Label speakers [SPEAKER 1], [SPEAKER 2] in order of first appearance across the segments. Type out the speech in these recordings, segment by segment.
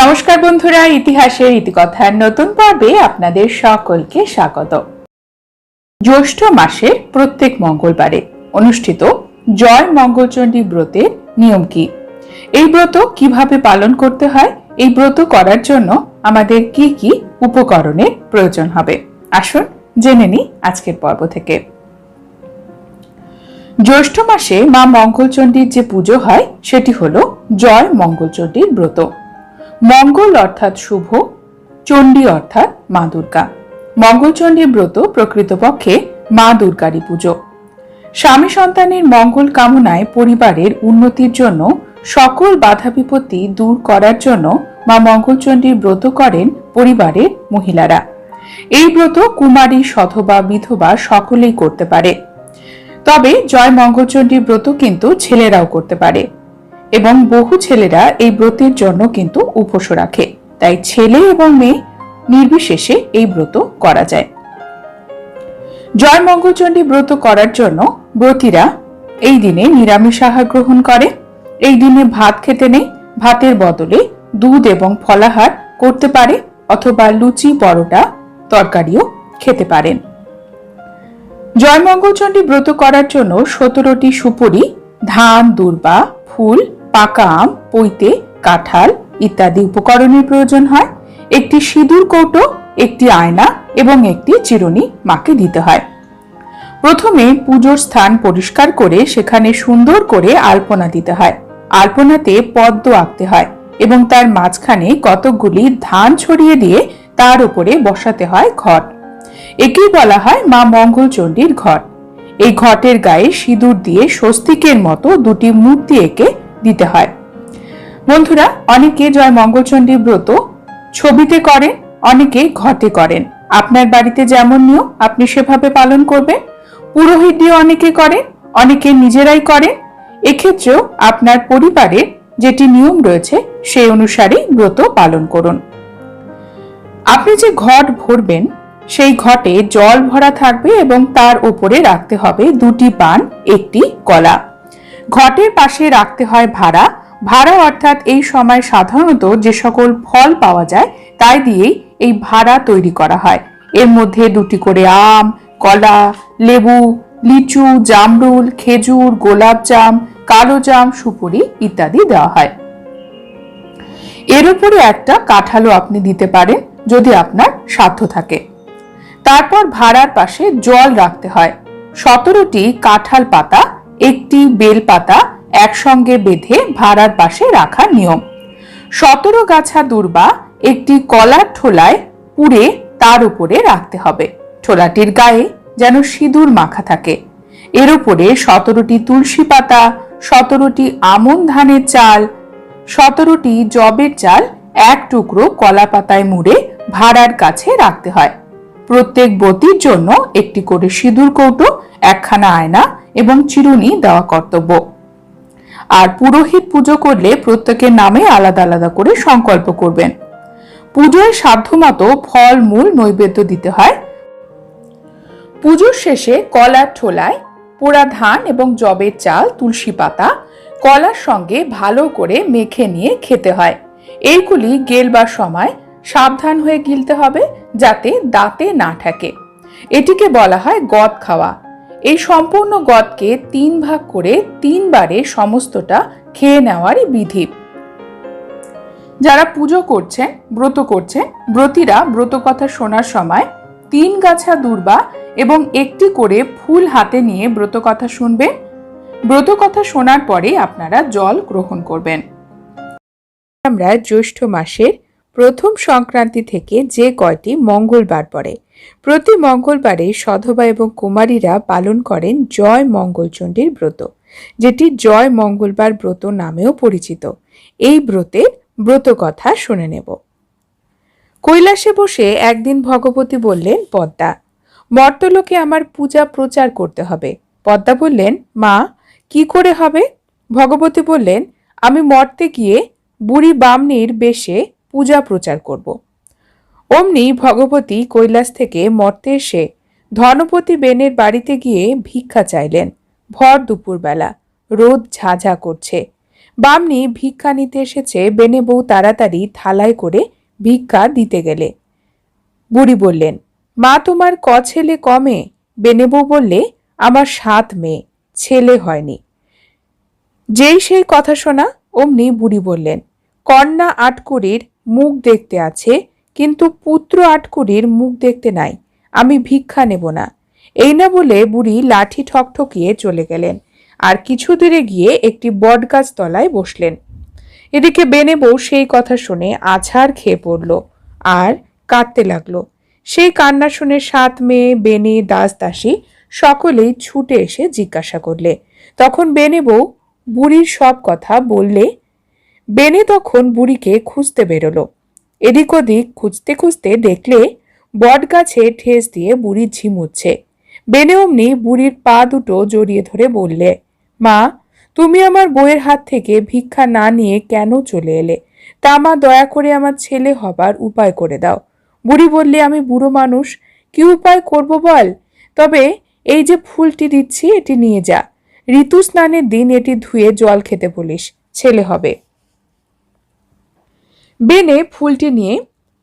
[SPEAKER 1] নমস্কার বন্ধুরা, ইতিহাসের ইতিকথার নতুন পর্বে আপনাদের সকলকে স্বাগত। জ্যৈষ্ঠ মাসের প্রত্যেক মঙ্গলবারে অনুষ্ঠিত জয় মঙ্গলচণ্ডী ব্রতের নিয়ম কি? এই ব্রত কীভাবে পালন করতে হয়? এই ব্রত করার জন্য আমাদের কি কি উপকরণের প্রয়োজন হবে? আসুন জেনে নিই আজকের পর্ব থেকে। জ্যৈষ্ঠ মাসে মা মঙ্গলচণ্ডীর যে পুজো হয়, সেটি হলো জয় মঙ্গলচণ্ডীর ব্রত। মঙ্গল অর্থাৎ শুভ, চণ্ডী অর্থাৎ মা দুর্গা। মঙ্গলচণ্ডী ব্রত প্রকৃতপক্ষে মা দুর্গারই পুজো। স্বামী সন্তানের মঙ্গল কামনায় পরিবারের উন্নতির জন্য, সকল বাধা বিপত্তি দূর করার জন্য মা মঙ্গলচণ্ডীর ব্রত করেন পরিবারের মহিলারা। এই ব্রত কুমারী, সধবা, বিধবা সকলেই করতে পারে। তবে জয় মঙ্গলচণ্ডী ব্রত কিন্তু ছেলেরাও করতে পারে। এবং বহু ছেলেরা এই ব্রতের জন্য কিন্তু উপোস রাখে। তাই ছেলে এবং মেয়ে নির্বিশেষে এই ব্রত করা যায়। জয় মঙ্গলচণ্ডী ব্রত করার জন্য ব্রতীরা এই দিনে নিরামিষ আহার গ্রহণ করে। এই দিনে ভাত খেতে নেই, ভাতের বদলে দুধ এবং ফলাহার করতে পারে অথবা লুচি, পরোটা, তরকারিও খেতে পারেন। জয়মঙ্গলচণ্ডী ব্রত করার জন্য সতেরোটি সুপুরি, ধান, দুর্বা, ফুল পাকা আম পৈতে কাঁঠাল ইত্যাদি উপকরণের প্রয়োজন হয়। একটি সিঁদুর কৌটো, একটি আয়না এবং একটি চিরুনি মাকে দিতে হয়। প্রথমে পুজোর স্থান পরিষ্কার করে সেখানে সুন্দর করে আলপনা দিতে হয়। আলপনাতে পদ্ম আঁকতে হয় এবং তার মাঝখানে কতকগুলি ধান ছড়িয়ে দিয়ে তার উপরে বসাতে হয় ঘট। একেই বলা হয় মা মঙ্গলচণ্ডীর ঘট। এই ঘটের গায়ে সিঁদুর দিয়ে স্বস্তিকের মতো দুটি মূর্তি এঁকে দিতে হয়। বন্ধুরা, অনেকে জয় মঙ্গলচণ্ডী ব্রত ছবিতে করেন, অনেকে ঘটে করেন। আপনার বাড়িতে যেমন নিয়ম, আপনি সেভাবে পালন করবেন। পুরোহিত দিয়ে অনেকে করেন, অনেকে নিজেরাই করেন। এক্ষেত্রেও আপনার পরিবারের যেটি নিয়ম রয়েছে, সেই অনুসারেই ব্রত পালন করুন। আপনি যে ঘট ভরবেন, সেই ঘটে জল ভরা থাকবে এবং তার উপরে রাখতে হবে দুটি পান, একটি কলা। ঘটের পাশে রাখতে হয় ভাড়া। ভাড়া অর্থাৎ এই সময় সাধারণত যে সকল ফল পাওয়া যায়, তাই দিয়েই এই ভাড়া তৈরি করা হয়। এর মধ্যে দুটি করে আম, কলা, লেবু, লিচু, জামরুল, খেজুর, গোলাপ জাম, কালো জাম, সুপুরি ইত্যাদি দেওয়া হয়। এর উপরে একটা কাঁঠালও আপনি দিতে পারেন যদি আপনার সাধ্য থাকে। তারপর ভাড়ার পাশে জল রাখতে হয়। সতেরোটি কাঁঠাল পাতা একটি বেল পাতা একসঙ্গে বেঁধে ভাড়ার পাশে রাখার নিয়ম। সতেরো গাছা দুর্বা একটি কলার ঠোলায় পুড়ে তার উপরে রাখতে হবে। ঠোলাটির গায়ে যেন সিঁদুর মাখা থাকে। এর উপরে সতেরোটি তুলসী পাতা, সতেরোটি আমন ধানের চাল, সতেরোটি জবের চাল এক টুকরো কলা পাতায় মুড়ে ভাড়ার কাছে রাখতে হয়। প্রত্যেক বতির জন্য একটি করে সিঁদুর কৌটো, একখানা আয়না এবং চিরুনি দেওয়া কর্তব্য। আর পুরোহিত পুজো করলে প্রত্যেকের নামে আলাদা আলাদা করে সংকল্প করবেন। পুজোয় সাধ্যমতো ফল, মূল, নৈবেদ্য দিতে হয়। পুজোর শেষে কলার ঠোলায় পোড়া ধান এবং জবের চাল, তুলসী পাতা কলার সঙ্গে ভালো করে মেখে নিয়ে খেতে হয়। এইগুলি গেলবার সময় সাবধান হয়ে গিলতে হবে যাতে দাঁতে না ঠেকে। এটিকে বলা হয় গদ খাওয়া। এই সম্পূর্ণ গদকে তিন ভাগ করে তিনবারে সমস্তটা খেয়ে নেওয়ারই বিধি। যারা পুজো করছেন ব্রত করছেন ব্রতীরা ব্রত কথা শোনার সময় তিন গাছা দুর্বা এবং একটি করে ফুল হাতে নিয়ে ব্রত কথা শুনবেন। ব্রত কথা শোনার পরে আপনারা জল গ্রহণ করবেন। আমরা জ্যৈষ্ঠ মাসের প্রথম সংক্রান্তি থেকে যে কয়টি মঙ্গলবার পড়ে প্রতি মঙ্গলবারে সধবা এবং কুমারীরা পালন করেন জয় মঙ্গলচণ্ডীর ব্রত, যেটি জয় মঙ্গলবার ব্রত নামেও পরিচিত। এই ব্রতের ব্রত কথা শুনে নেব। কৈলাসে বসে একদিন ভগবতী বললেন, পদ্মা, মর্তলোকে আমার পূজা প্রচার করতে হবে। পদ্মা বললেন, মা, কি করে হবে? ভগবতী বললেন, আমি মর্তে গিয়ে বুড়ি বামনির বেশে পূজা প্রচার করব। অমনি ভগবতী কৈলাস থেকে মর্তে এসে ধনপতি বেনের বাড়িতে গিয়ে ভিক্ষা চাইলেন। ভর দুপুরবেলা, রোদ ঝাঝা করছে। বামনি ভিক্ষা নিতে এসেছে, বেনে বউ তাড়াতাড়ি থালায় করে ভিক্ষা দিতে গেলে। বুড়ি বললেন, মা তোমার ক ছেলে কমে? বেনে বউ বললে, আমার সাত মেয়ে, ছেলে হয়নি। যেই সেই কথা শোনা? অমনি বুড়ি বললেন, কন্যা আটকুরির মুখ দেখতে আছে কিন্তু পুত্র আটকুরির মুখ দেখতে নাই, আমি ভিক্ষা নেব না। এই না বলে বুড়ি লাঠি ঠকঠকিয়ে চলে গেলেন, আর কিছু দূরে গিয়ে একটি বটগাছ তলায় বসলেন। এদিকে বেনে বউ সেই কথা শুনে আছাড় খেয়ে পড়ল, আর কাঁদতে লাগল। সেই কান্না শুনে সাত মেয়ে, বেনে, দাস, দাসী সকলেই ছুটে এসে জিজ্ঞাসা করলে। তখন বেনে বউ বুড়ির সব কথা বললে। বেনে তখন বুড়িকে খুঁজতে বেরোলো। এদিক ওদিক খুঁজতে খুঁজতে দেখলে বটগাছে ঠেস দিয়ে বুড়ি ঝিমুচ্ছে। বেনে অমনি বুড়ির পা দুটো জড়িয়ে ধরে বললে, মা, তুমি আমার বইয়ের হাত থেকে ভিক্ষা না নিয়ে কেন চলে এলে? তা মা দয়া করে আমার ছেলে হবার উপায় করে দাও। বুড়ি বললে, আমি বুড়ো মানুষ, কি উপায় করব বল? তবে এই যে ফুলটি দিচ্ছি, এটি নিয়ে যা। ঋতু স্নানের দিন এটি ধুয়ে জল খেতে বলিস, ছেলে হবে। বেনে ফুলটি নিয়ে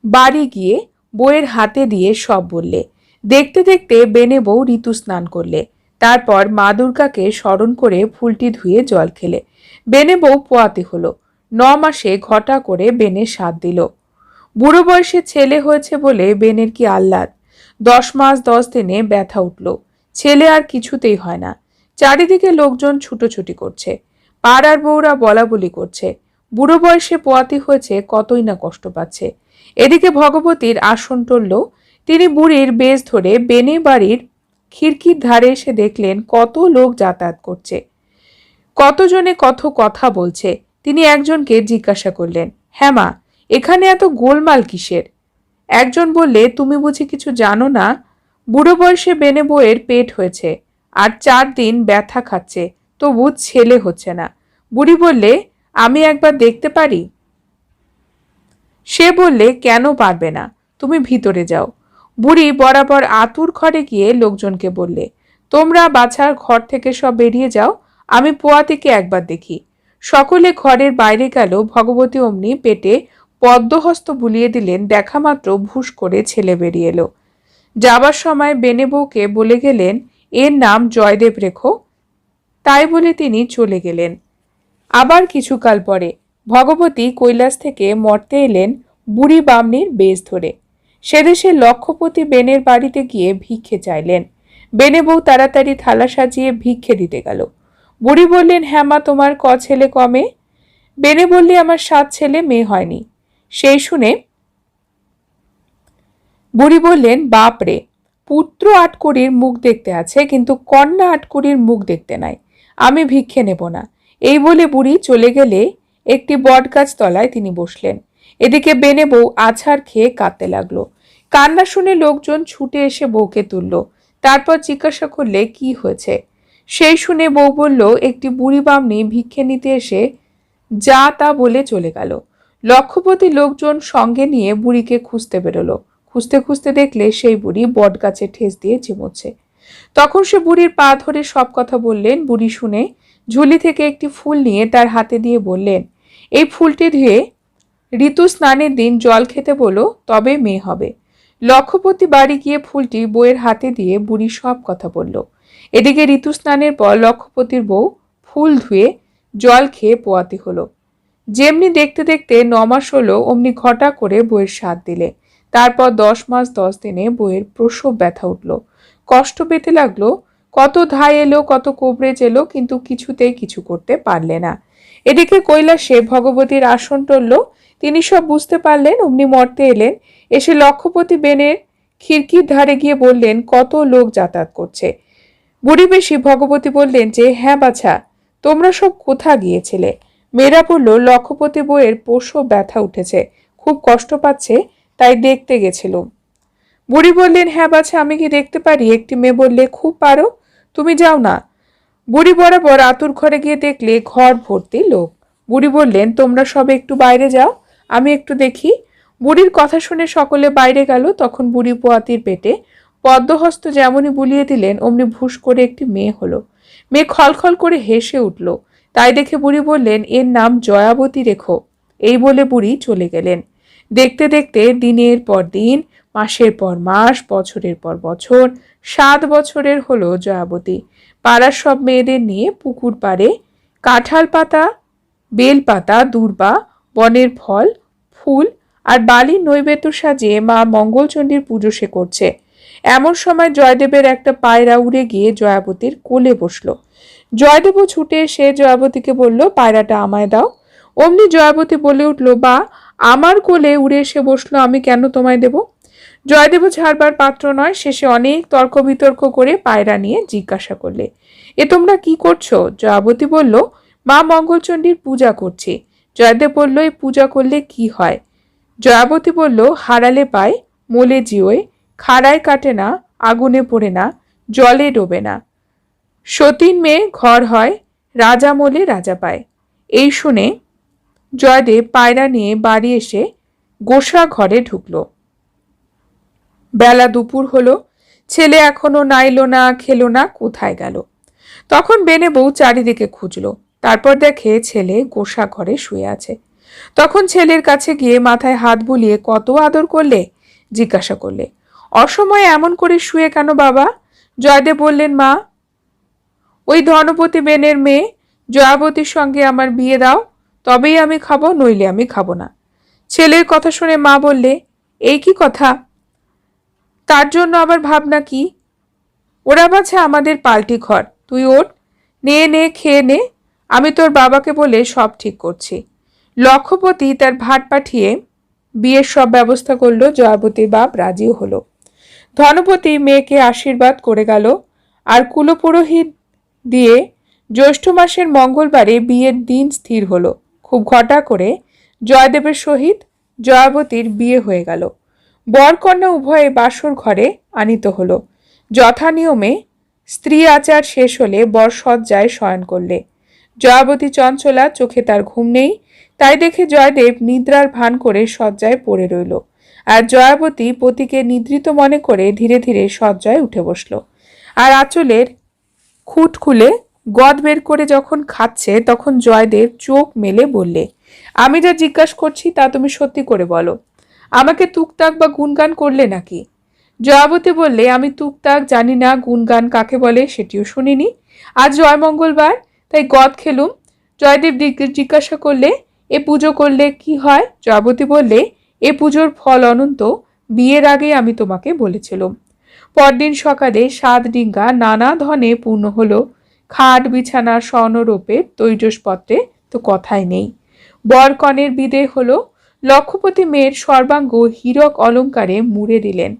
[SPEAKER 1] বাড়ি গিয়ে বইয়ের হাতে দিয়ে সব বললে। দেখতে দেখতে বেনে বউ ঋতু স্নান করলে। তারপর মা দুর্গাকে স্মরণ করে ফুলটি ধুয়ে জল খেলে। বেনে বউ পোয়াতে হলো। ন মাসে ঘটা করে বেনে সাত দিল। বুড়ো বয়সে ছেলে হয়েছে বলে বেনের কি আহ্লাদ? দশ মাস দশ দিনে ব্যথা উঠল। ছেলে আর কিছুতেই হয় না। চারিদিকে লোকজন ছুটোছুটি করছে। পাড়ার বউরা বলা বলি করছে। বুড়ো বয়সে পোয়াতি হয়েছে, কতই না কষ্ট পাচ্ছে। এদিকে ভগবতীর আসন টলল। তিনি বুড়ির বেশ ধরে বেনে বাড়ির খিড়কির ধারে এসে দেখলেন কত লোক যাতায়াত করছে। কতজনে কত কথা বলছে। তিনি একজনকে জিজ্ঞাসা করলেন হ্যাঁ এখানে এত গোলমাল কিসের? একজন বললে, তুমি বুঝি কিছু জানো না? বুড়ো বয়সে বেনে বইয়ের পেট হয়েছে, আর চার দিন ব্যথা খাচ্ছে, তবু ছেলে হচ্ছে না। বুড়ি বললে আমি একবার দেখতে পারি? সে বললে, কেন পারবে না? তুমি ভিতরে যাও। বুড়ি বরাবর আতুর ঘরে গিয়ে লোকজনকে বললে, তোমরা বাছার ঘর থেকে সব বেরিয়ে যাও, আমি পোয়াতিকে একবার দেখি। সকলে ঘরের বাইরে গেল, ভগবতী অমনি পেটে পদ্মহস্ত বুলিয়ে দিলেন, দেখা মাত্র ভুস করে ছেলে বেরিয়ে এলো। যাবার সময় বেনে বউকে বলে গেলেন, এর নাম জয়দেব রেখো। তাই বলে তিনি চলে গেলেন। আবার কিছুকাল পরে ভগবতী কৈলাস থেকে মর্তে এলেন বুড়ি বামনির বেশ ধরে। সেদেশে লক্ষপতি বেনের বাড়িতে গিয়ে ভিক্ষে চাইলেন। বেনে বউ তাড়াতাড়ি থালা সাজিয়ে ভিক্ষে দিতে গেল। বুড়ি বললেন হ্যাঁ মা, তোমার ক ছেলে কমে? বেনে বললে, আমার সাত ছেলে মেয়ে হয়নি। সেই শুনে বুড়ি বললেন বাপ রে পুত্র আটকুরির মুখ দেখতে আছে, কিন্তু কন্যা আটকুরির মুখ দেখতে নাই। আমি ভিক্ষে নেব না। এই বলে বুড়ি চলে গেলে একটি বটগাছ তলায় তিনি বসলেন। এদিকে বেনে বউ আছাড় খেয়ে কাঁদতে লাগল। কান্না শুনে লোকজন ছুটে এসে বউকে তুলল। তারপর জিজ্ঞাসা করলে, কি হয়েছে? সেই শুনে বউ বলল, একটি বুড়ি বামনি ভিক্ষে নিতে এসে যা তা বলে চলে গেল। লক্ষপতি লোকজন সঙ্গে নিয়ে বুড়িকে খুঁজতে বেরোলো। খুঁজতে খুঁজতে দেখলে সেই বুড়ি বট গাছে ঠেস দিয়ে চিমোচ্ছে। তখন সে বুড়ির পা ধরে সব কথা বললেন। বুড়ি শুনে ঝুলি থেকে একটি ফুল নিয়ে তার হাতে দিয়ে বললেন, এই ফুলটি ধুয়ে ঋতু স্নানের দিন জল খেতে বলো, তবে মেয়ে হবে। লক্ষপতি বাড়ি গিয়ে ফুলটি বইয়ের হাতে দিয়ে বুড়ি সব কথা বলল। এদিকে ঋতু স্নানের পর লক্ষপতির বউ ফুল ধুয়ে জল খেয়ে পোয়াতে হলো। যেমনি দেখতে দেখতে নমাস হলো, অমনি ঘটা করে বইয়ের স্বাদ দিলে। তারপর দশ মাস দশ দিনে বইয়ের প্রসব ব্যথা উঠল। কষ্ট পেতে লাগল কত ধাই এলো, কত কোবরেজ এলো, কিন্তু কিছুতেই কিছু করতে পারলে না। এদিকে কৈলাসে ভগবতীর আসন টলল, তিনি সব বুঝতে পারলেন, অমনি মর্তে এলেন। এসে লক্ষপতি বেনের খিড়কির ধারে গিয়ে বললেন, কত লোক যাতায়াত করছে? বুড়ি বেশি ভগবতী বললেন যে হ্যাঁ বাছা, তোমরা সব কোথা গিয়েছিলে? মেয়েরা বলল, লক্ষপতি বইয়ের প্রসব ব্যথা উঠেছে, খুব কষ্ট পাচ্ছে, তাই দেখতে গেছিলুম। বুড়ি বললেন হ্যাঁ বাছা, আমি কি দেখতে পারি? একটি মেয়ে বললে, খুব পারো। তুমি যাও না। বুড়ি বরাবর আতুর ঘরে গিয়ে দেখলে ঘর ভর্তি লোক। বুড়ি বললেন, তোমরা সবে একটু বাইরে যাও, আমি একটু দেখি। বুড়ির কথা শুনে সকলে বাইরে গেল। তখন বুড়ি পোয়াতির পেটে পদ্মহস্ত যেমনই বুলিয়ে দিলেন, অমনি ভুস করে একটি মেয়ে হলো। মেয়ে খলখল করে হেসে উঠল। তাই দেখে বুড়ি বললেন, এর নাম জয়াবতী রেখো। এই বলে বুড়ি চলে গেলেন। দেখতে দেখতে দিনের পর দিন, মাসের পর মাস, বছরের পর বছর সাত বছরের হলো জয়াবতী পাড়ার সব মেয়েদের নিয়ে পুকুর পাড়ে কাঁঠাল পাতা, বেল পাতা, দূর্বা, বনের ফল, ফুল আর বালির নৈবেদ্য সাজিয়ে মা মঙ্গলচণ্ডীর পুজো সে করছে। এমন সময় জয়দেবের একটা পায়রা উড়ে গিয়ে জয়াবতীর কোলে বসল। জয়দেবও ছুটে এসে জয়াবতীকে বলল, পায়রাটা আমায় দাও। অমনি জয়াবতী বলে উঠল, বা, আমার কোলে উড়ে এসে বসল, আমি কেন তোমায় দেব? জয়দেব ছাড়বার পাত্র নয়, শেষে অনেক তর্ক বিতর্ক করে পায়রা নিয়ে জিজ্ঞাসা করলে, এ তোমরা কি করছ? জয়াবতী বলল, মা মঙ্গলচণ্ডীর পূজা করছি। জয়দেব বলল এই পূজা করলে কি হয়? জয়াবতী বলল, হারালে পায়, মোলে জিওয়, খাড়ায় কাটে না, আগুনে পড়ে না, জলে ডোবে না। সতীন মেয়ে ঘর হয়, রাজা মোলে রাজা পায়। এই শুনে জয়দেব পায়রা নিয়ে বাড়ি এসে গোসা ঘরে ঢুকলো। বেলা দুপুর হলো, ছেলে এখনও নাইলো না, খেলো না, কোথায় গেল? তখন বেনে বউ চারিদিকে খুঁজলো। তারপর দেখে ছেলে গোসা ঘরে শুয়ে আছে। তখন ছেলের কাছে গিয়ে মাথায় হাত বুলিয়ে কত আদর করলে? জিজ্ঞাসা করলে, অসময়ে এমন করে শুয়ে কেন বাবা? জয়দেব বললেন, মা, ওই ধনপতি বেনের মেয়ে জয়াবতীর সঙ্গে আমার বিয়ে দাও, তবেই আমি খাব, নইলে আমি খাব না। ছেলের কথা শুনে মা বললে, এই কি কথা? তার জন্য আবার ভাবনা কি? ওরা বাছে আমাদের পাল্টি ঘর। তুই ওঠ। নে নে, খেয়ে নে। আমি তোর বাবাকে বলে সব ঠিক করছি। লক্ষ্যপতি তার ভাট পাঠিয়ে বিয়ের সব ব্যবস্থা করল। জয়াবতীর বাপ রাজিও হলো। ধনপতি মেয়েকে আশীর্বাদ করে গেল। আর কুলপুরোহিত দিয়ে জ্যৈষ্ঠ মাসের মঙ্গলবারে বিয়ের দিন স্থির হলো। খুব ঘটা করে জয়দেবের সহিত জয়াবতীর বিয়ে হয়ে গেল। বরকন্যা উভয়ে বাসর ঘরে আনিত হলো। যথানিয়মে স্ত্রী আচার শেষ হলে বর সজ্জায় শয়ন করলে। জয়াবতী চঞ্চলা চোখে তার ঘুম নেই, তাই দেখে জয়দেব নিদ্রার ভান করে শয্যায় পড়ে রইল। আর জয়াবতী পতিকে নিদ্রিত মনে করে ধীরে ধীরে শয্যায় উঠে বসল। আর আঁচলের খুঁট খুলে গদ বের করে যখন খাচ্ছে, তখন জয়দেব চোখ মেলে বললে, আমি যা জিজ্ঞাসা করছি তা তুমি সত্যি করে বলো। আমাকে তুকতাক বা গুনগান করলে নাকি? জয়াবতী বললে, আমি তুকতাক জানি না গুনগান কাকে বলে সেটিও শুনিনি। আজ জয় মঙ্গলবার, তাই গদ খেলুম। জয়দেব জিজ্ঞ- জিজ্ঞাসা করলে, এ পুজো করলে কি হয়? জয়াবতী বললে, এ পুজোর ফল অনন্ত, বিয়ের আগে আমি তোমাকে বলেছিলাম। পরদিন সকালে সাত ডিঙ্গা নানা ধনে পূর্ণ হলো। খাট, বিছানা স্বর্ণরূপের তৈজসপত্রে তো কথাই নেই। বরকনের বিদে হলো লক্ষ্যপতি মেয়ের সর্বাঙ্গ হীরক অলঙ্কারে মুড়ে দিলেন।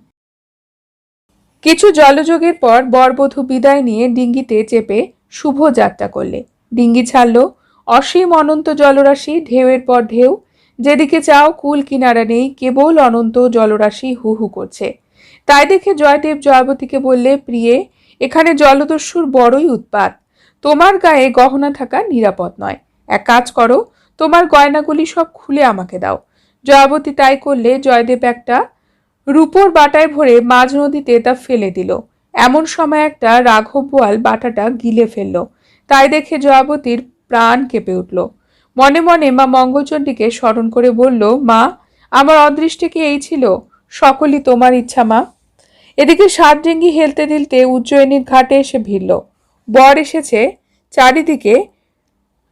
[SPEAKER 1] কিছু জলযোগের পর বরবধূ বিদায় নিয়ে ডিঙ্গিতে চেপে শুভ যাত্রা করলে। ডিঙ্গি ছাড়ল অসীম অনন্ত জলরাশি, ঢেউয়ের পর ঢেউ। যেদিকে চাও কুল কিনারা নেই, কেবল অনন্ত জলরাশি হু হু করছে। তাই দেখে জয়দেব জয়াবতীকে বললে, প্রিয়ে, এখানে জলদস্যুর বড়ই উৎপাত। তোমার গায়ে গহনা থাকা নিরাপদ নয়। এক কাজ করো, তোমার গয়নাগুলি সব খুলে আমাকে দাও। জয়াবতী তাই করলে জয়দেব একটা রূপোর বাটায় ভরে মাঝ নদীতে তা ফেলে দিল। এমন সময় একটা রাঘব বোয়াল বাটাটা গিলে ফেলল। তাই দেখে জয়াবতীর প্রাণ কেঁপে উঠল। মনে মনে মা মঙ্গলচণ্ডীকে স্মরণ করে বলল, মা, আমার অদৃষ্টে কি এই ছিল? সকলই তোমার ইচ্ছা, মা। এদিকে সাত ডিঙ্গি হেলতে দিলতে উজ্জয়িনীর ঘাটে এসে ভিড়ল। বর এসেছে, চারিদিকে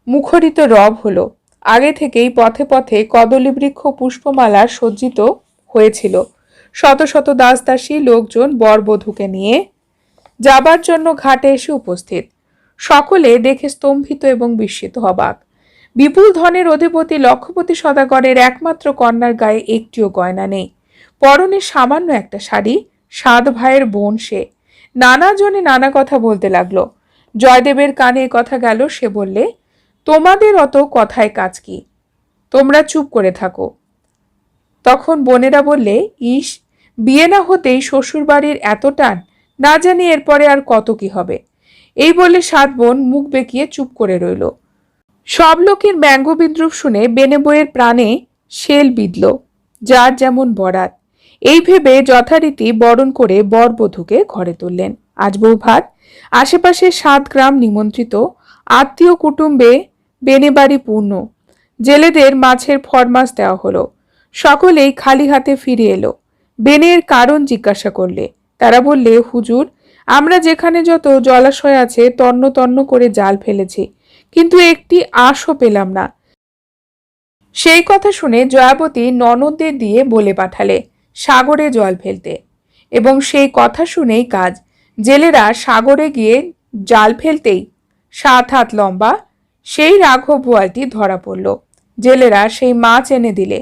[SPEAKER 1] মুখরিত রব হলো। আগে থেকেই পথে পথে কদলী বৃক্ষ পুষ্পমালা সজ্জিত হয়েছিল। শত শত দাসদাসী লোকজন বরবধূকে নিয়ে যাবার জন্য ঘাটে এসে উপস্থিত। সকলে দেখে স্তম্ভিত এবং বিস্মিত হবাক। বিপুল ধনের অধিপতি লক্ষপতি সদাগরের একমাত্র কন্যার গায়ে একটিও গয়না নেই। পরনে সামান্য একটা শাড়ি, সাত ভাইয়ের বোন সে। নানা জনে নানা কথা বলতে লাগল। জয়দেবের কানে কথা গেল, সে বললে তোমাদের অত কথায় কাজ কি? তোমরা চুপ করে থাকো। তখন বোনেরা বললে ইস বিয়ে না হতেই শ্বশুরবাড়ির এত টান, না জানি এরপরে আর কত কি হবে। এই বলে সাত বোন মুখ বেঁকিয়ে চুপ করে রইল। সব লোকের ব্যঙ্গ বিদ্রুপ শুনে বেনে বইয়ের প্রাণে শেল বিঁধল, যার যেমন বরাত। এই ভেবে যথারীতি বরণ করে বরবধূকে ঘরে তুললেন। আজ বউ ভাত আশেপাশে সাত গ্রাম নিমন্ত্রিত আত্মীয় কুটুম্বে বেনেবাড়ি পূর্ণ। জেলেদের মাছের ফরমাস দেওয়া হলো। সকলেই খালি হাতে ফিরে এলো। বেনের কারণ জিজ্ঞাসা করলে। তারা বললে, হুজুর, আমরা যেখানে যত জলাশয় আছে তন্ন তন্ন করে জাল ফেলেছি, কিন্তু একটি আশও পেলাম না। সেই কথা শুনে জয়াবতী ননদদের দিয়ে বলে পাঠালে, সাগরে জল ফেলতে। এবং সেই কথা শুনেই কাজ। জেলেরা সাগরে গিয়ে জাল ফেলতেই সাত হাত লম্বা সেই রাঘব বোয়ালটি ধরা পড়ল। জেলেরা সেই মাছ এনে দিলে।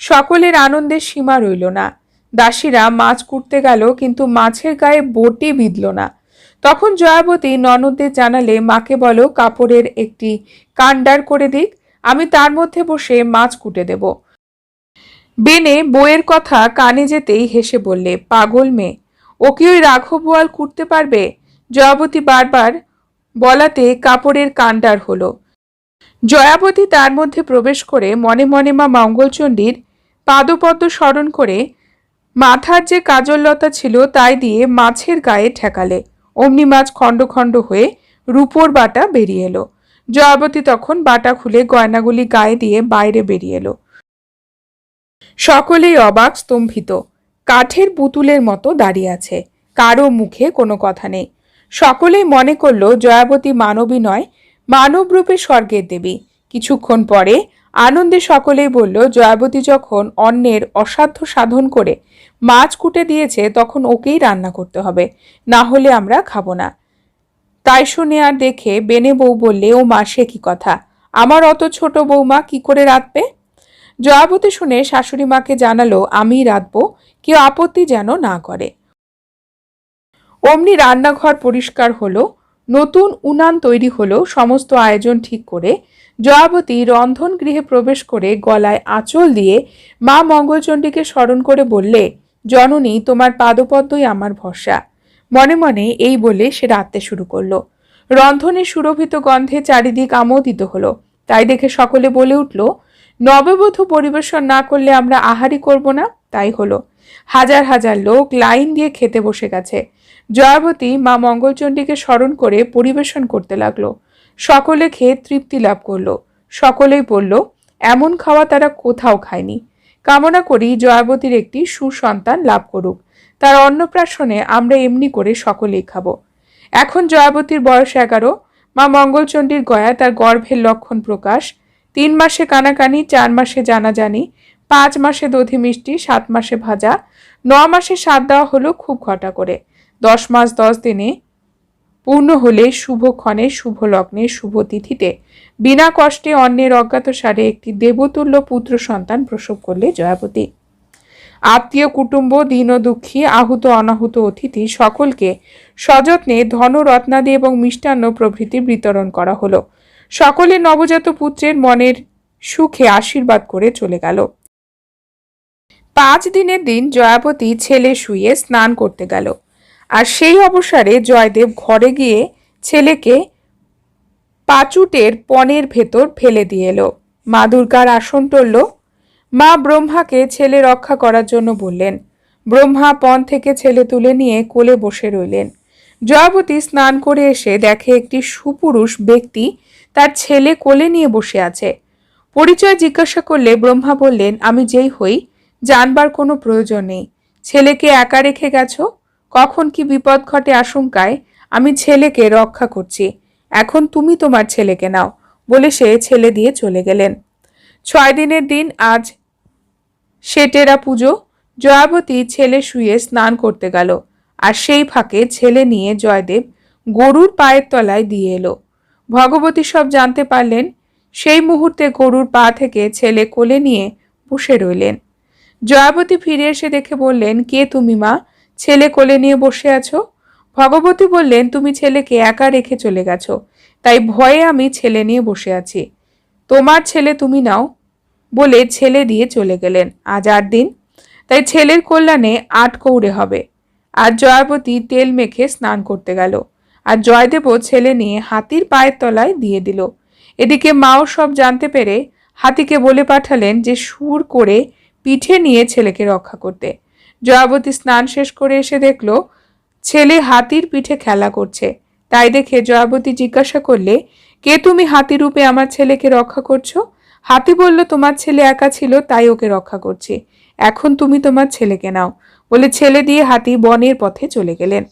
[SPEAKER 1] সকলের আনন্দের সীমা রইল না। দাসীরা মাছ কুটতে গেল কিন্তু মাছের গায়ে বটি বিঁধল না। তখন জয়াবতী ননদদের জানালে, মাকে বলো কাপড়ের একটি কান্ডার করে দিক, আমি তার মধ্যে বসে মাছ কুটে দেব। বেনে বইয়ের কথা কানে যেতেই হেসে বললে, পাগল মেয়ে, ও কি ওই রাঘব বোয়াল কুটতে পারবে? জয়াবতী বারবার বলাতে কাপড়ের কান্ডার হলো। জয়াবতী তার মধ্যে প্রবেশ করে মনে মনে মা মঙ্গলচণ্ডীর পাদপদ্ম স্মরণ করে মাথার যে কাজললতা ছিল তাই দিয়ে মাছের গায়ে ঠেকালে। অমনি মাছ খণ্ড খণ্ড হয়ে রূপোর বাটা বেরিয়ে এলো। জয়াবতী তখন বাটা খুলে গয়নাগুলি গায়ে দিয়ে বাইরে বেরিয়ে এলো। সকলেই অবাক, স্তম্ভিত। কাঠের পুতুলের মতো দাঁড়িয়ে আছে। কারও মুখে কোনো কথা নেই। সকলেই মনে করল জয়াবতী মানবী নয়, মানবরূপে স্বর্গের দেবী। কিছুক্ষণ পরে আনন্দে সকলেই বলল, জয়াবতী যখন অন্যের অসাধ্য সাধন করে মাছ কুটে দিয়েছে, তখন ওকেই রান্না করতে হবে, না হলে আমরা খাব না। তাই শুনে আর দেখে বেনে বউ বললে, ও মা, সে কি কথা? আমার অত ছোট বৌমা কি করে রাঁধবে? জয়াবতী শুনে শাশুড়ি মাকে জানালো, আমি রাঁধবো, কেউ আপত্তি যেন না করে। অমনি রান্নাঘর পরিষ্কার হলো, নতুন উনান তৈরি হলো, সমস্ত আয়োজন ঠিক করে। জয়াবতী রন্ধন গৃহে প্রবেশ করে গলায় আঁচল দিয়ে মা মঙ্গলচণ্ডীকে স্মরণ করে বললে, জননী, তোমার পাদপদ্মই আমার ভরসা। মনে মনে এই বলে সে রাঁধতে শুরু করল। রন্ধনের সুরভিত গন্ধে চারিদিক আমোদিত হলো। তাই দেখে সকলে বলে উঠল, নববধূ পরিবেশন না করলে আমরা আহারি করব না? তাই হলো। হাজার হাজার লোক লাইন দিয়ে খেতে বসে গেছে। জয়াবতী মা মঙ্গলচণ্ডীকে স্মরণ করে পরিবেশন করতে লাগল। সকলে খেয়ে তৃপ্তি লাভ করল। সকলেই বলল, এমন খাওয়া তারা কোথাও খায়নি। কামনা করি জয়াবতীর একটি সুসন্তান লাভ করুক। তার অন্নপ্রাশনে আমরা এমনি করে সকলেই খাব। এখন জয়াবতীর বয়স এগারো। মা মঙ্গলচণ্ডীর গয়া তার গর্ভের লক্ষণ প্রকাশ। তিন মাসে কানাকানি, চার মাসে জানাজানি, পাঁচ মাসে দধি মিষ্টি, সাত মাসে ভাজা, ন মাসে সাত দেওয়া হলো খুব ঘটা করে। দশ মাস দশ দিনে পূর্ণ হলে শুভক্ষণে শুভ লগ্নে, শুভ তিথিতে বিনা কষ্টে অন্যের অজ্ঞাত সারে একটি দেবতুল্য পুত্র সন্তান প্রসব করলে জয়াপতি আত্মীয় কুটুম্ব, দীন দুঃখী, আহুত অনাহুত অতিথি সকলকে সযত্নে ধন রত্নাদি এবং মিষ্টান্ন প্রভৃতি বিতরণ করা হলো। সকলে নবজাত পুত্রের মনের সুখে আশীর্বাদ করে চলে গেল। পাঁচ দিনের দিন জয়াপতি ছেলে শুয়ে স্নান করতে গেল। আর সেই অবসরে জয়দেব ঘরে গিয়ে ছেলেকে পাচুটের পনেরো ভেতর ফেলে দিয়ে এলো। মা দুর্গার আসন টলল। মা ব্রহ্মাকে ছেলে রক্ষা করার জন্য বললেন, ব্রহ্মা পণ থেকে ছেলে তুলে নিয়ে কোলে বসে রইলেন। জয়াবতী স্নান করে এসে দেখে একটি সুপুরুষ ব্যক্তি তার ছেলে কোলে নিয়ে বসে আছে। পরিচয় জিজ্ঞাসা করলে ব্রহ্মা বললেন, আমি যেই হই, জানবার কোনো প্রয়োজন নেই। ছেলেকে একা রেখে গেছো? কখন কি বিপদ ঘটে আশঙ্কায় আমি ছেলেকে রক্ষা করছি। এখন তুমি তোমার ছেলেকে নাও বলে সে ছেলে দিয়ে চলে গেলেন। ছয় দিনের দিন আজ সেটেরা পুজো। জয়াবতী ছেলে শুয়ে স্নান করতে গেল আর সেই ফাঁকে ছেলে নিয়ে জয়দেব গরুর পায়ের তলায় দিয়ে এলো। ভগবতী সব জানতে পারলেন সেই মুহূর্তে গরুর পা থেকে ছেলে কোলে নিয়ে বসে রইলেন। জয়াবতী ফিরে এসে দেখে বললেন, কে তুমি মা? ছেলে কোলে নিয়ে বসে আছো? ভগবতী বললেন, তুমি ছেলেকে একা রেখে চলে গেছো। তাই ভয়ে আমি ছেলে নিয়ে বসে আছি। তোমার ছেলে তুমি নাও। বলে ছেলে দিয়ে চলে গেলেন। আজ আট দিন। তাই ছেলের কল্যাণে আট কৌড়ে হবে। আর জয়াবতী তেল মেখে স্নান করতে গেল। আর জয়দেবও ছেলে নিয়ে হাতির পায়ের তলায় দিয়ে দিল। এদিকে মাও সব জানতে পেরে হাতিকে বলে পাঠালেন যে সুর করে পিঠে নিয়ে ছেলেকে রক্ষা করতে। জয়াবতী স্নান শেষ করে এসে দেখল, ছেলে হাতির পিঠে খেলা করছে। তাই দেখে জয়াবতী জিজ্ঞাসা করলে, কে তুমি হাতি রূপে আমার ছেলেকে রক্ষা করছ? হাতি বলল, তোমার ছেলে একা ছিল, তাই ওকে রক্ষা করছি। এখন তুমি তোমার ছেলেকে নাও। বলে ছেলে দিয়ে হাতি বনের পথে চলে গেলেন।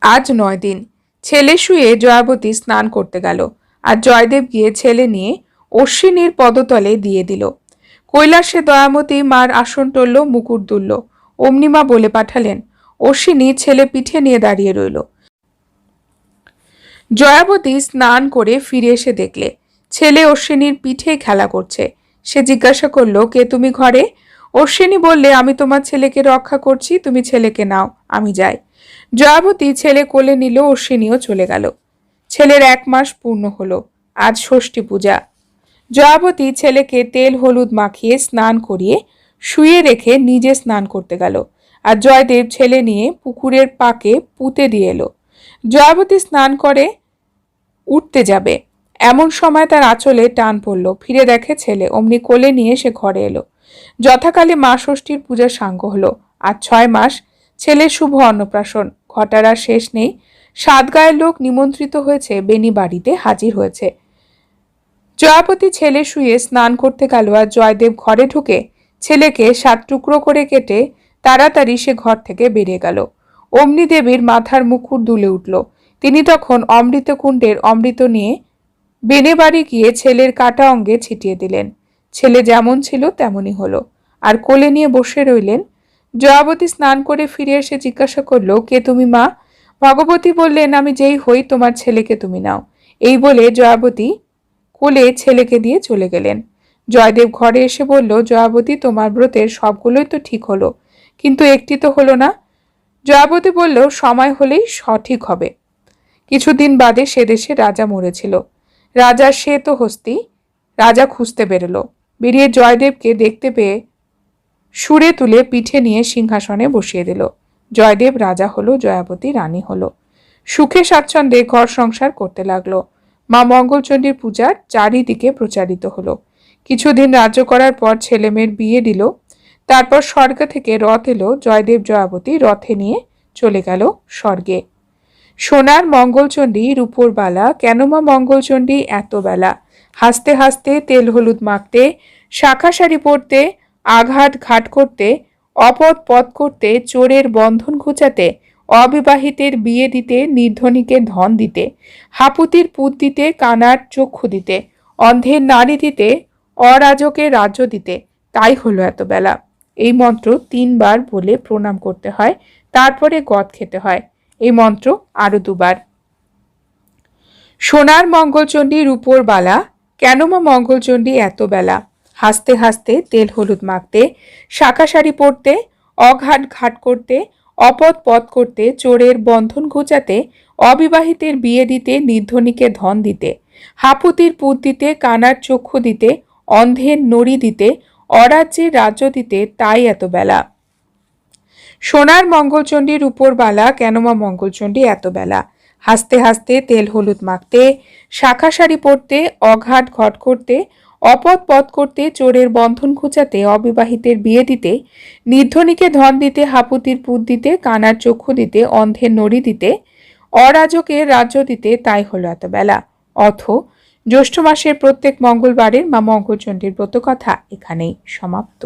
[SPEAKER 1] আজ নয় দিন। ছেলে শুয়ে জয়াবতী স্নান করতে গেল। আর জয়দেব গিয়ে ছেলে নিয়ে অশ্বিনীর পদতলে দিয়ে দিল। কৈলাসে দয়ামতী মার আসন টলল মুকুট দুলল। অমনি মা বলে পাঠালেন, অশ্বিনী ছেলে পিঠে নিয়ে দাঁড়িয়ে রইল। জয়াবতী স্নান করে ফিরে এসে দেখলে, ছেলে অশ্বিনীর পিঠে খেলা করছে। সে জিজ্ঞাসা করল, কে তুমি ঘরে? অশ্বিনী বললে, আমি তোমার ছেলেকে রক্ষা করছি, তুমি ছেলেকে নাও, আমি যাই। জয়াবতী ছেলে কোলে নিল, অশ্বিনীও চলে গেল। ছেলের এক মাস পূর্ণ হলো, আজ ষষ্ঠী পূজা। জয়াবতী ছেলেকে তেল হলুদ মাখিয়ে স্নান করিয়ে শুয়ে রেখে নিজে স্নান করতে গেল। আর জয়দেব ছেলে নিয়ে পুকুরের পাকে পুঁতে দিয়ে এলো। জয়াবতী স্নান করে উঠতে যাবে। এমন সময় তার আঁচলে টান পড়ল। ফিরে দেখে ছেলে অমনি কোলে নিয়ে সে ঘরে এলো। যথাকালে মা ষষ্ঠীর পূজা সাঙ্গ হলো। আর ছয় মাস ছেলের শুভ অন্নপ্রাশন। ঘটার শেষ নেই। সাত গায়ের লোক নিমন্ত্রিত হয়েছে। বেনি বাড়িতে হাজির হয়েছে। জয়াপতি ছেলে শুয়ে স্নান করতে গেল আর জয়দেব ঘরে ঢুকে ছেলেকে সাত টুকরো করে কেটে তাড়াতাড়ি সে ঘর থেকে বেরিয়ে গেল। অমনি দেবীর মাথার মুকুট দুলে উঠল। তিনি তখন অমৃত কুণ্ডের অমৃত নিয়ে বেনে বাড়ি গিয়ে ছেলের কাটা অঙ্গে ছিটিয়ে দিলেন। ছেলে যেমন ছিল তেমনই হলো। আর কোলে নিয়ে বসে রইলেন। জয়াবতী স্নান করে ফিরে এসে জিজ্ঞাসা করল, কে তুমি, মা? ভগবতী বললেন, আমি যেই হই, তোমার ছেলেকে তুমি নাও। এই বলে জয়াবতী কোলে ছেলেকে দিয়ে চলে গেলেন। জয়দেব ঘরে এসে বলল, জয়াবতী, তোমার ব্রতের সবগুলোই তো ঠিক হলো। কিন্তু একটি তো হলো না। জয়াবতী বলল, সময় হলেই সঠিক হবে। কিছুদিন বাদে সে দেশে রাজা মরেছিল। রাজা সে তো হস্তি, রাজা খুঁজতে বেরোলো। বেরিয়ে জয়দেবকে দেখতে পেয়ে সুরে তুলে পিঠে নিয়ে সিংহাসনে বসিয়ে দিল। জয়দেব রাজা হলো, জয়াবতী রানী হলো। সুখে স্বাচ্ছন্দ্যে ঘর সংসার করতে লাগল। মা মঙ্গলচণ্ডীর পূজার চারিদিকে প্রচারিত হলো। কিছুদিন রাজ্য করার পর ছেলেমেয়ের বিয়ে দিল। তারপর স্বর্গ থেকে রথ এলো। জয়দেব জয়াবতী রথে নিয়ে চলে গেল স্বর্গে। সোনার মঙ্গলচণ্ডী, রূপোর বালা, কেন মা মঙ্গলচণ্ডী এত বেলা? হাসতে হাসতে, তেল হলুদ মাখতে, শাখা শাড়ি পরতে, আঘাত ঘাট করতে, অপদ পথ করতে, চোরের বন্ধন ঘুচাতে অবিবাহিতের বিয়ে দিতে, নির্ধনীকে ধন দিতে, হাপুতির পুত দিতে, কানার চক্ষু দিতে, অন্ধের নারী দিতে অরাজকে রাজ্য দিতে, তাই হলো এত বেলা। এই মন্ত্র তিনবার বলে প্রণাম করতে হয়, তারপরে গদ খেতে হয়। এই মন্ত্র আরও দুবার। সোনার মঙ্গলচণ্ডী রূপোর বালা, কেন মা মঙ্গলচণ্ডী এত বেলা? হাসতে হাসতে তেল হলুদ মাখতে, শাখা শাড়ি পরতে অঘাট ঘাট করতে অপদ পথ করতে চোরের বন্ধন ঘুচাতে, অবিবাহিতের বিয়ে দিতে নির্ধনীকে ধন দিতে, হাপুতির পুত দিতে, কানার চক্ষু দিতে, অন্ধের নড়ি দিতে, অরাজ্যের রাজ্য দিতে তাই এত বেলা। সোনার মঙ্গলচণ্ডীর উপর বালা কেন মা মঙ্গলচণ্ডী এত বেলা? হাসতে হাসতে তেল হলুদ মাখতে শাখা শাড়ি পরতে, অঘাট ঘট করতে অপদ পথ করতে চোরের বন্ধন খুঁচাতে অবিবাহিতের বিয়ে দিতে, নির্ধনীকে ধন দিতে, হাপুতির পুত দিতে, কানার চক্ষু দিতে, অন্ধের নড়ি দিতে, অরাজকের রাজ্য দিতে, তাই হলো এতবেলা। অথ, জ্যৈষ্ঠ মাসের প্রত্যেক মঙ্গলবারের মা মঙ্গলচণ্ডীর ব্রত কথা এখানেই সমাপ্ত।